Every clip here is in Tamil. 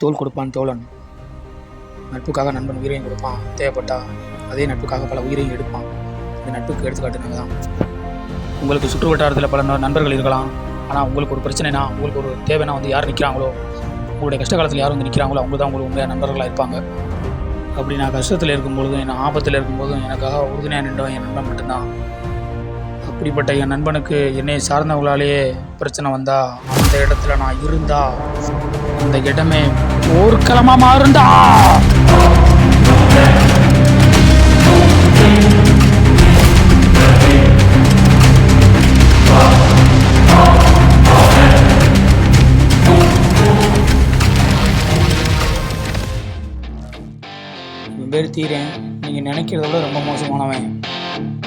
தோள் கொடுப்பான் தோழன். நட்புக்காக நண்பன் உயிரையும் கொடுப்பான். தேவைப்பட்டா அதே நட்புக்காக பல உயிரையும் எடுப்பான். இந்த நட்புக்கு எடுத்துக்காட்டுனாங்க தான் உங்களுக்கு சுற்று வட்டாரத்தில் பல நண்பர்கள் இருக்கலாம். ஆனால் உங்களுக்கு ஒரு பிரச்சனைனா உங்களுக்கு ஒரு தேவைன்னா வந்து யார் நிற்கிறாங்களோ உங்களுடைய கஷ்ட காலத்தில் யார் வந்து நிற்கிறாங்களோ அவங்க தான் உங்களுக்கு உண்மையாக நண்பர்களாக இருப்பாங்க. அப்படி நான் கஷ்டத்தில் இருக்கும்பொழுதும் என் ஆபத்தில் இருக்கும்போதும் எனக்காக உறுதுணையாக நின்றவன் என் நண்பன் மட்டும்தான். அப்படிப்பட்ட என் நண்பனுக்கு என்னை சார்ந்தவங்களாலேயே பிரச்சனை வந்தால் அந்த இடத்துல நான் இருந்தால் அந்த இடமே போர்க்களமா மாறுண்டா. பேர் தீரேன். நீங்கள் நினைக்கிறத விட ரொம்ப மோசமானவன்.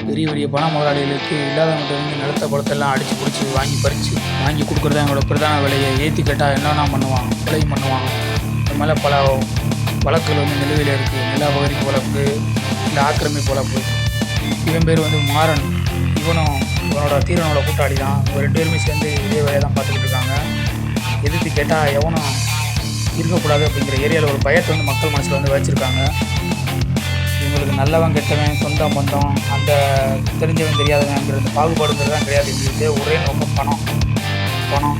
பெரிய பெரிய பண முதலாளிகளுக்கு இல்லாதவங்கிட்ட இருந்து நிலத்த படத்தெல்லாம் அடித்து பிடிச்சி வாங்கி பறித்து வாங்கி கொடுக்குறது எங்களோட பிரதான விலையை ஏற்றி கேட்டால் என்னென்ன பண்ணுவான்? கொலை பண்ணுவான். மேலே பல வழக்குகள் வந்து நிலுவையில் இருக்குது நில பகுதிக்கு வழக்கு இல்லை ஆக்கிரமிப்பு வழக்கு இவன் பேர் வந்து மாறன். இவனும் இவனோட தீரனோட கூட்டாளி தான் இவங்க ரெண்டு பேருமே சேர்ந்து இதே வேலையை தான் பார்த்துக்கிட்டு இருக்காங்க. எதிர்த்து கேட்டால் எவனும் இருக்கக்கூடாது அப்படிங்கிற ஏரியாவில் ஒரு பயத்தை வந்து மக்கள் மனசில் வந்து வச்சுருக்காங்க. இவங்களுக்கு நல்லவன் கெட்டவன் சொந்தம் பந்தம் அந்த தெரிஞ்சவன் தெரியாதவங்கிற இந்த பாகுபாடுங்கிறது தான் கிடையாது. எங்களுக்கு ஒரே ரொம்ப பணம். பணம்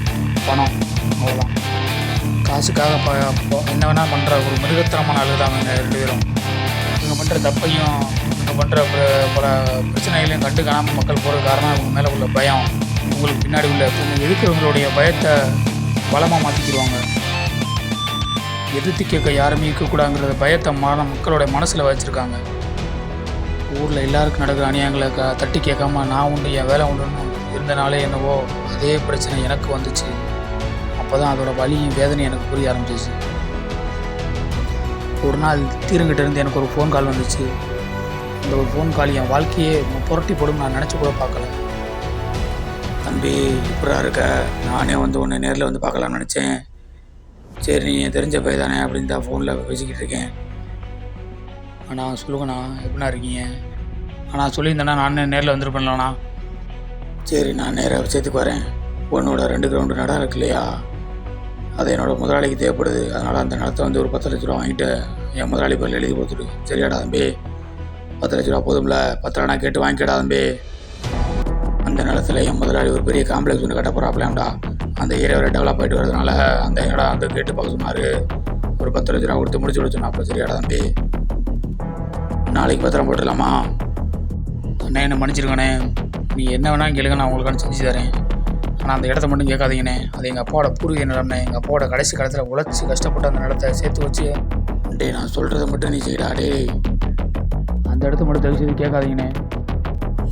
பணம். அவ்வளோதான் காசுக்காக ப என்ன வேணால் பண்ணுற ஒரு மிருகத்தனமான ஆளு தான் அவங்க ரெண்டு பேரும். இவங்க பண்ணுற தப்பையும் இவங்க பண்ணுற பல பிரச்சனைகளையும் கண்டு காணாமல் மக்கள் போகிற காரணம் இவங்க மேலே உள்ள பயம். உங்களுக்கு பின்னாடி உள்ள இவங்க பயத்தை பலமாக மாற்றிக்கிடுவாங்க எதிர்த்து கேட்க யாருமே இருக்கக்கூடாதுங்கிற பயத்தை மன மக்களோட மனசில் வச்சுருக்காங்க. ஊரில் எல்லாருக்கும் நடக்கிற அநியாயங்களை க தட்டி கேட்காம நான் உண்டு என் வேலை உண்டுன்னு இருந்தனாலே என்னவோ அதே பிரச்சனை எனக்கு வந்துச்சு. அப்போ தான் அதோட வலியும் வேதனையும் எனக்கு புரிய ஆரம்பிச்சிச்சு. ஒரு நாள் தீரங்கிட்ட இருந்து எனக்கு ஒரு ஃபோன் கால் வந்துச்சு. அந்த ஒரு ஃபோன் கால் என் வாழ்க்கையே புரட்டி போடும் நான் நினச்சி கூட பார்க்கல. தம்பி இப்படா இருக்க? நானே வந்து உன்னை நேரில் வந்து பார்க்கலாம்னு நினச்சேன். சரி நீ தெரிஞ்ச பை தானே அப்படின்னு தான் ஃபோனில் பேசிக்கிட்டு இருக்கேன். அண்ணா சொல்லுங்கண்ணா எப்படிண்ணா இருக்கீங்க? அண்ணா சொல்லியிருந்தேண்ணா நானே நேரில் வந்துருப்பேன்லண்ணா. சரி நான் நேராக விஷயத்துக்கு வரேன். உன்னோட ரெண்டு கிரவுண்டு நடா இருக்கு இல்லையா? அது என்னோடய முதலாளிக்கு தேவைப்படுது. அதனால் அந்த நிலத்தை வந்து ஒரு பத்து லட்ச ரூபா வாங்கிட்டு என் முதலாளி பேரில் எழுதி கொடுத்துரு சரியாடா தம்பி. பத்து லட்ச ரூபா போதும்ல. பத்து நான் கேட்டு வாங்கிக்கடா தம்பி. அந்த நிலத்தில் என் முதலாளி ஒரு பெரிய காம்ப்ளெக்ஸ் ஒன்று கட்ட போகிறாப்லாம்டா அந்த ஏரியாவில் டெவலப் ஆகிட்டு வரதுனால அந்த இடம் அந்த கேட்டு பார்க்க சொன்னார் ஒரு பத்து லட்ச ரூபா கொடுத்து முடிச்சு கொடுத்து அப்போ சரியாடா தம்பி. நாளைக்கு பத்திரம் போட்டுடலாமா? அண்ணே என்ன மன்னிச்சிருக்கண்ணே நீ என்ன வேணாலும் கேளுங்க நான் உங்களுக்கு செஞ்சு தரேன். ஆனால் அந்த இடத்த மட்டும் கேட்காதீங்கண்ணே. அது எங்கள் அப்பாவோட பூர்வீக நிலம்ண்ணே. எங்கள் அப்பாவோட கடைசி காலத்தில் உழைச்சி கஷ்டப்பட்டு அந்த நிலத்தை சேர்த்து வச்சு டேய் நான் சொல்கிறத மட்டும் நீ செய்யடா டேய். அந்த இடத்த மட்டும் தயவு செய்து கேட்காதீங்கண்ணே.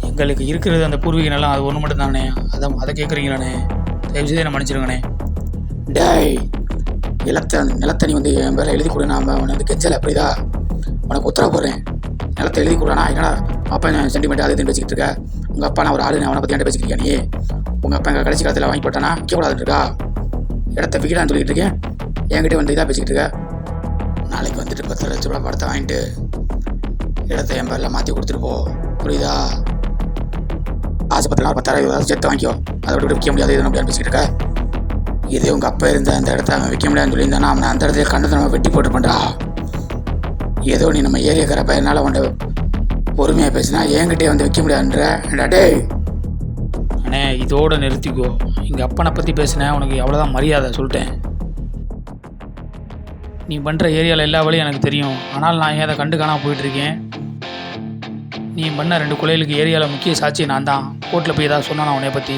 எங்களுக்கு இருக்கிறது அந்த பூர்வீக நிலம் அது ஒன்று மட்டும் தானே அதை அதை கேட்குறீங்களாண்ணே. தயவு செய்து என்ன மன்னிச்சிருங்கண்ணே. டேய் நிலத்தை நிலத்தை நீ வந்து என் பேரில் எழுதி கொடு. நான் அவனை வந்து கெஞ்சலை அப்படிதா உனக்கு உத்தரவு போடுறேன். நிலத்தை எழுதி கொடுறானா என்னடா அப்பா சென்டிமெண்ட் அது இதுன்னு வச்சுக்கிட்டு இருக்க? உங்கள் அப்பா நான் ஒரு ஆளு அவனை பற்றி ஏன்ட்ட பேசிக்கிறியா நீ? உங்கள் அப்பா எங்கள் கடைசி காலத்தில் வாங்கி போட்டானா? விற்கக்கூடாதுன்னு இருக்கா இடத்த விற்கலான்னு சொல்லிட்டு இருக்கேன் என்கிட்ட வந்து இதாக பேசிக்கிட்டு இருக்க நாளைக்கு வந்துட்டு பத்து லட்ச ரூபா படத்தை வாங்கிட்டு இடத்த என் பேரில் மாற்றி கொடுத்துட்டு போ. புரியுதா? ஆசைப்பட்டு பத்தாயிரம் இருபதாயிரம் சேர்த்து வாங்கிக்கோ. அதை விட்டு விற்க முடியாது இது முடியாது பேசிக்கிட்டு இருக்க. இதே உங்கள் அப்பா இருந்த அந்த இடத்த அவன் விற்க முடியாதுன்னு சொல்லியிருந்தானா அவனை அந்த இடத்துல கண்டத்தை நம்ம வெட்டி போட்டு பண்ணுறா ஏதோ நீ நம்ம ஏரியாக்கிற பையனால உன்னை பொறுமையாக பேசினா என்கிட்டே வந்து விற்க முடியாதுன்ற. டே அண்ணே இதோட நிறுத்திக்கோ. எங்கள் அப்பனை பற்றி பேசினேன் உனக்கு அவ்வளோதான் மரியாதை சொல்லிட்டேன். நீ பண்ணுற ஏரியாவில் எல்லா வழியும் எனக்கு தெரியும். ஆனால் நான் ஏன் அதை கண்டு காணாம போயிட்டுருக்கேன்? நீ பண்ண ரெண்டு கொலைகளுக்கு ஏரியாவில் முக்கிய சாட்சி நான் தான் கோர்ட்டில் போய் ஏதாவது சொன்னா உன்னை பற்றி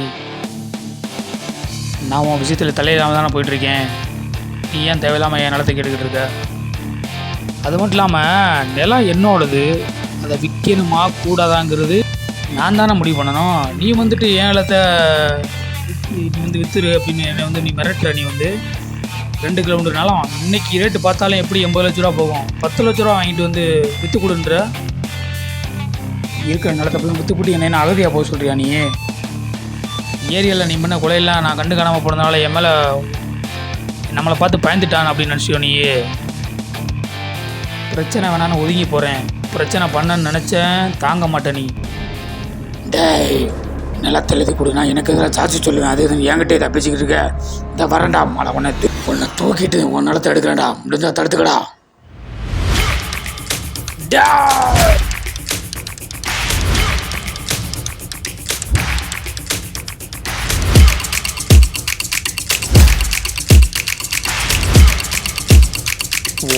நான் உன் விஷயத்தில் தலையிடாமல் தானே போயிட்டுருக்கேன். நீ ஏன் தேவையில்லாமல் என் நிலத்தை கேட்டுக்கிட்டு இருக்க? அது மட்டும் இல்லாமல் நிலம் என்னோடது? அதை விற்கணுமா கூடாதாங்கிறது நான் தானே முடிவு பண்ணணும். நீ வந்துட்டு ஏன் நிலத்தை நீ வந்து வித்துரு அப்படின்னு என்னை வந்து நீ மிரட்டுற. நீ வந்து ரெண்டு கிலோமீட்டர் நிலம் இன்னைக்கு ரேட்டு பார்த்தாலும் எப்படி எண்பது லட்ச ரூபா போகும்? பத்து லட்ச ரூபா வாங்கிட்டு வந்து விற்று கொடுன்ற இருக்கிற நிலத்தை போய் விற்று கூட்டி என்ன அகதியாக போக சொல்கிறியா நீ? ஏரியாவில் நீ பண்ண கொலையெல்லாம் நான் கண்டு காணாமல் போனதுனால என் மேலே நம்மளை பார்த்து பயந்துட்டான் அப்படின்னு நினச்சியோ நீ? பிரச்சனை வேணான்னு ஒதுங்கி போகிறேன் பிரச்சனை பண்ணன்னு நினச்சேன் தாங்க மாட்டேன் நீ. டேய் நிலத்தை எழுதி கொடு. எனக்கு எதிராக சாட்சி சொல்லுவேன். அது இது என்கிட்ட தப்பிச்சுக்கிட்டு இருக்க? இந்த வரேன்டா மழை உன்னை உன்னை தூக்கிட்டு உன் நிலத்தை எடுக்கிறேன்டா. முடிஞ்சா தடுத்துக்கடா.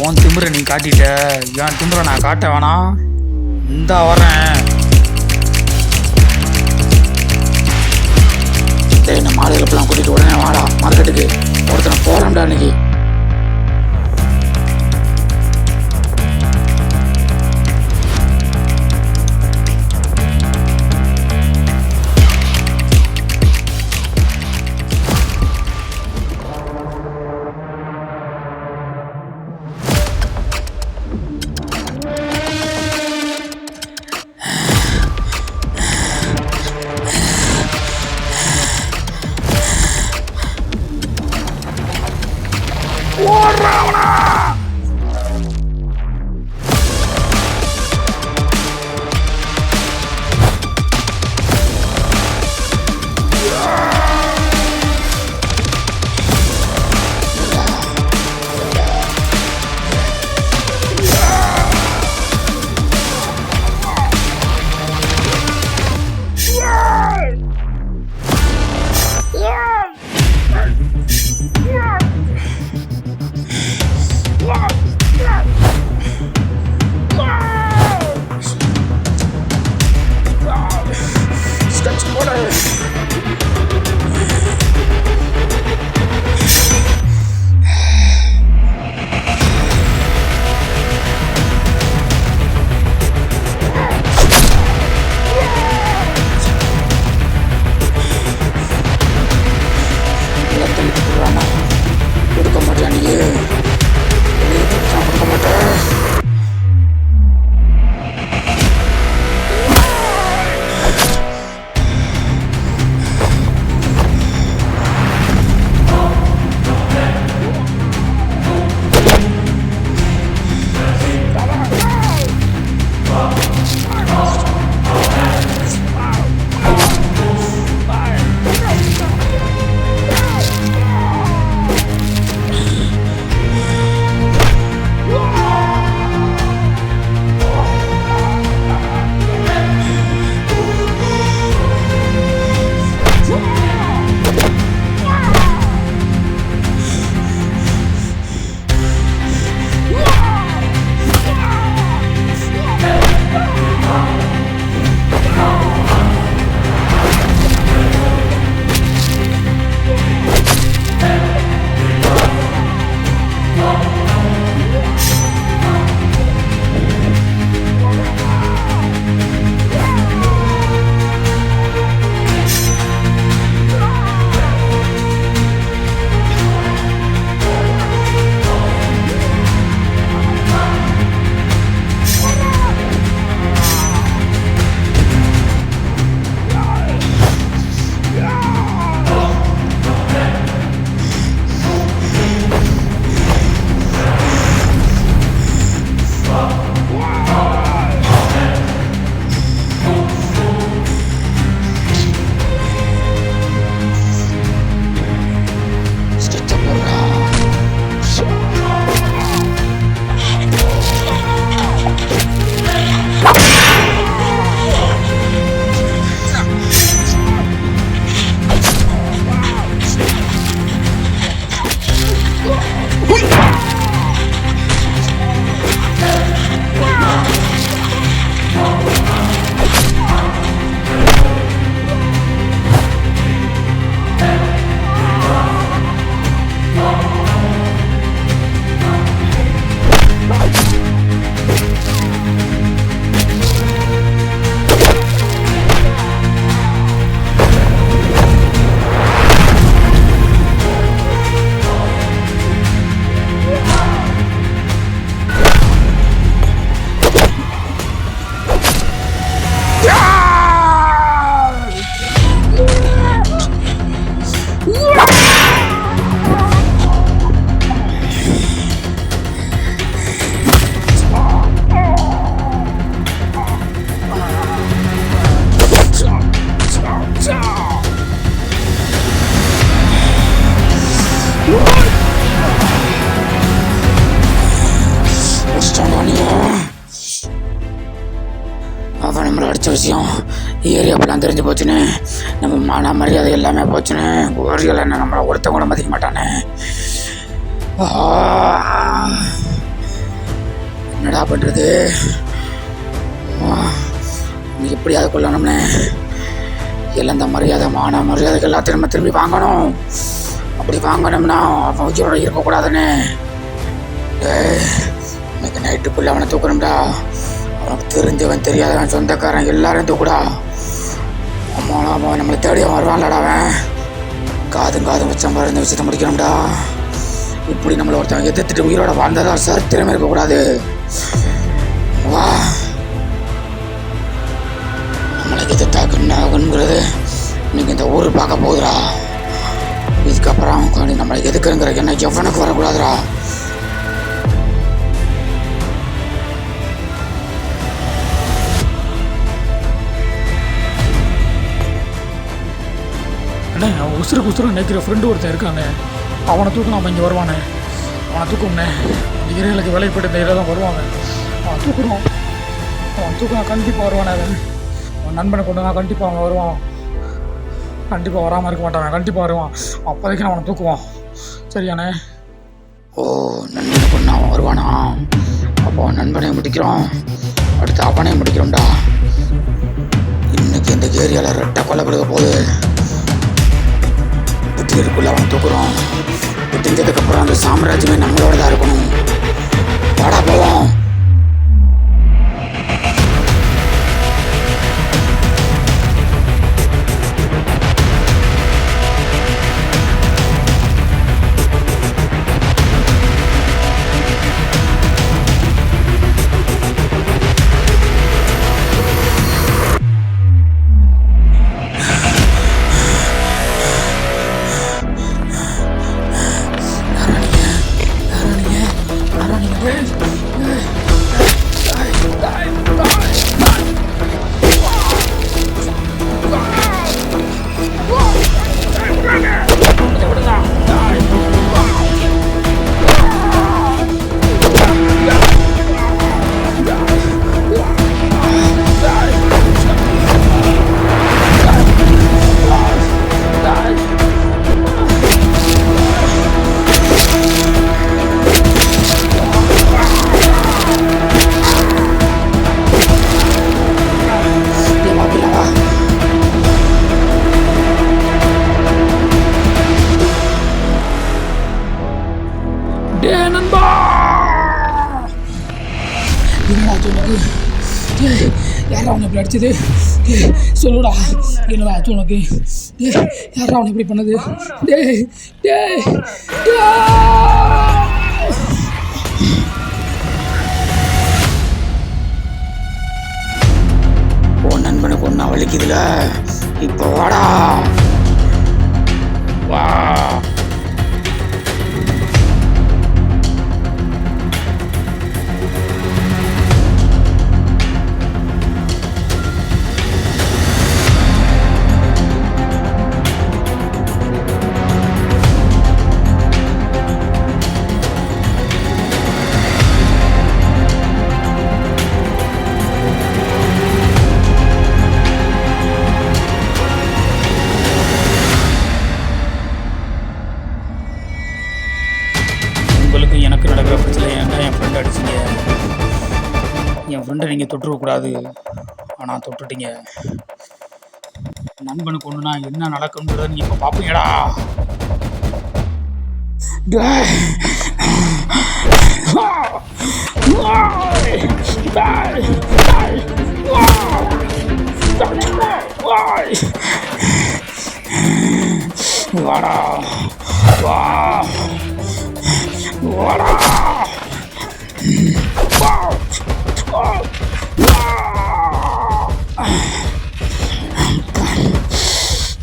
உன் திமுறை நீ காட்டிட்ட. என் திமுறை நான் காட்ட வேணாம்? இந்த வரேன். டேய் இந்த கூட்டிட்டு உடனே வாடா. மார்க்கெட்டுக்கு ஒருத்தனை போறோம்டா இன்னைக்கு. விஷயம். ஏரியா ஃபுல்லாக தெரிஞ்சு போச்சுன்னு. நம்ம மான மரியாதை எல்லாமே போச்சுன்னு. ஒரிகள் என்ன நம்மளை ஒருத்தன் கூட மதிக்க மாட்டானே. என்னடா பண்ணுறது எப்படியாவது கொள்ளணும்னு இந்த மரியாதை மான மரியாதைகள் எல்லாத்தையும் நம்ம திரும்பி வாங்கணும். அப்படி வாங்கணும்னா அவன் உயிரோட இருக்கக்கூடாதுன்னு. இன்னைக்கு நைட்டுக்குள்ள அவனை தூக்கணும்டா. தெரிஞ்சவன் தெரியாதவன் சொந்தக்காரன் எல்லாரும் கூட. அம்மா அவன் நம்மளை தேடி அவன் வருவான்லடா அவன். காதும் காதும் வச்ச மாதிரி இந்த விஷயத்தை முடிக்கணும்டா. இப்படி நம்மளை ஒருத்தவன் எதிர்த்துட்டு உயிரோட வாழ்ந்ததா திறமை இருக்கக்கூடாது. வா. நம்மளை எதிர்த்தாக்கு என்ன ஆகுங்கிறது இன்னைக்கு இந்த ஊர் பார்க்க போகுதுடா. இதுக்கப்புறம் நம்மளை எதுக்குங்கிற என்ன எவனுக்கு வரக்கூடாதுடா. அண்ணே அவன் உசுருக்கு உசுரு நினைக்கிற ஃப்ரெண்டு ஒருத்தன் இருக்கானே. அவனை தூக்கம் அவன் இங்கே வருவானே. அவனை தூக்கும்ண்ணே இந்த இறைகளுக்கு வேலைப்பட்டு இந்த இதில் தான் வருவாங்க. அவன் தூக்குறோம் அவன் தூக்கம் கண்டிப்பாக வருவானே அவன். அவன் நண்பனை கொண்டு நான் கண்டிப்பாக அவன் வருவான். கண்டிப்பாக வராமல் இருக்க மாட்டான். கண்டிப்பாக வருவான். அப்போதைக்கு நான் அவனை தூக்குவான். சரியாண்ணே? ஓ நண்பனை கொண்டு அவன் வருவானா? அப்போ நண்பனையும் நண்பனை முடிக்கிறோம் அடுத்து அவனையும் முடிக்கிறோம்டா. இன்னைக்கு இந்த ஏரியாவில் ரெட்டை கொலை கொடுக்க போகுது. புத்தியருக்குள்ள அவன் தூக்குறோம் புத்திஞ்சதுக்கப்புறம் அந்த சாம்ராஜ்யமே நம்மளோட தான் இருக்கணும். இப்படி அடிச்சது. சொல்லுடா என்னடா ஆச்சு உனக்கு? யாரா அவனை இப்படி பண்ணது? டேய் டேய் டேய். உன் நண்பனுக்கு ஒன்றா வலிக்குதுல இப்போ வாடா. வா. எனக்கு நடக்கிற பிரச்சனை என் ஃப்ரெண்டு அடிச்சிங்க. என் ஃப்ரெண்டை நீங்கள் தொட்டுருக்கக்கூடாது ஆனால் தொட்டுட்டீங்க. நண்பனுக்கு ஒன்றுனா என்ன நடக்கும்ன்றத நீங்கள் இப்போ பார்ப்பீங்கடா வாடா. வா. வாடா வா வா வா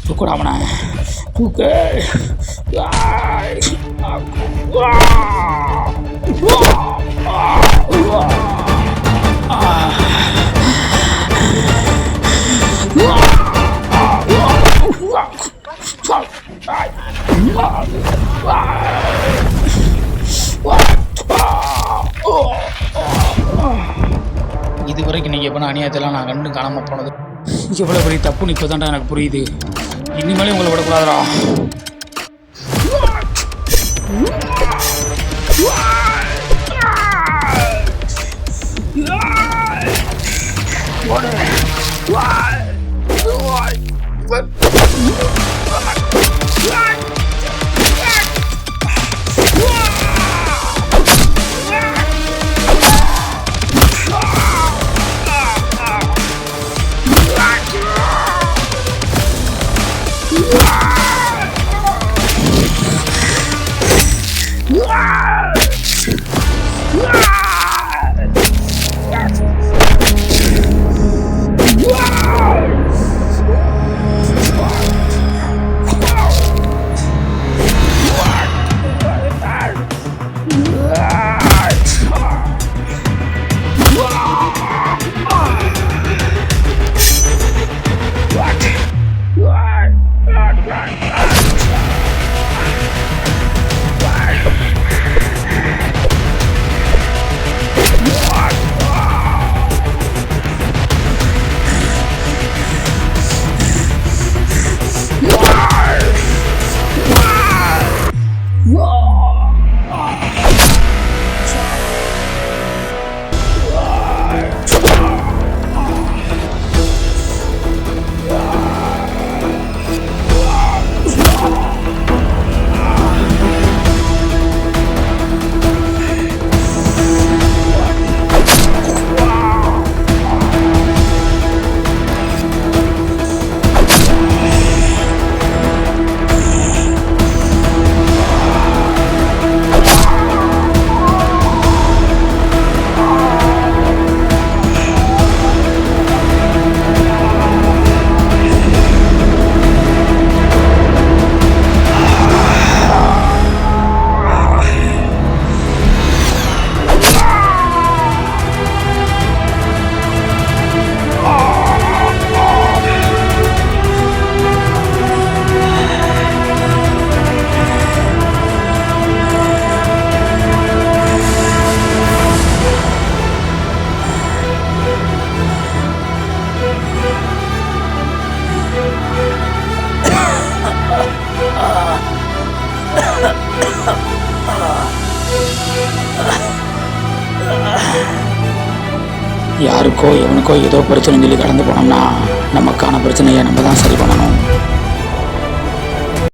தூக்குடா அவனை தூக்கு ஆய். வா. வா. வா. நீங்கள் பண்ண அநியாயத்தெல்லாம் நான் கண்டு காணாமல் போனது எவ்வளோ பெரிய தப்புன்னு இப்போ தான்டா எனக்கு புரியுது இனிமேலே உங்களை விடக்கூடாதுடா Ah! எவனுக்கோ ஏதோ பிரச்சனைன்னு சொல்லி கடந்து போனோம்னா நமக்கான பிரச்சனையை நம்ம தான் சரி பண்ணணும்.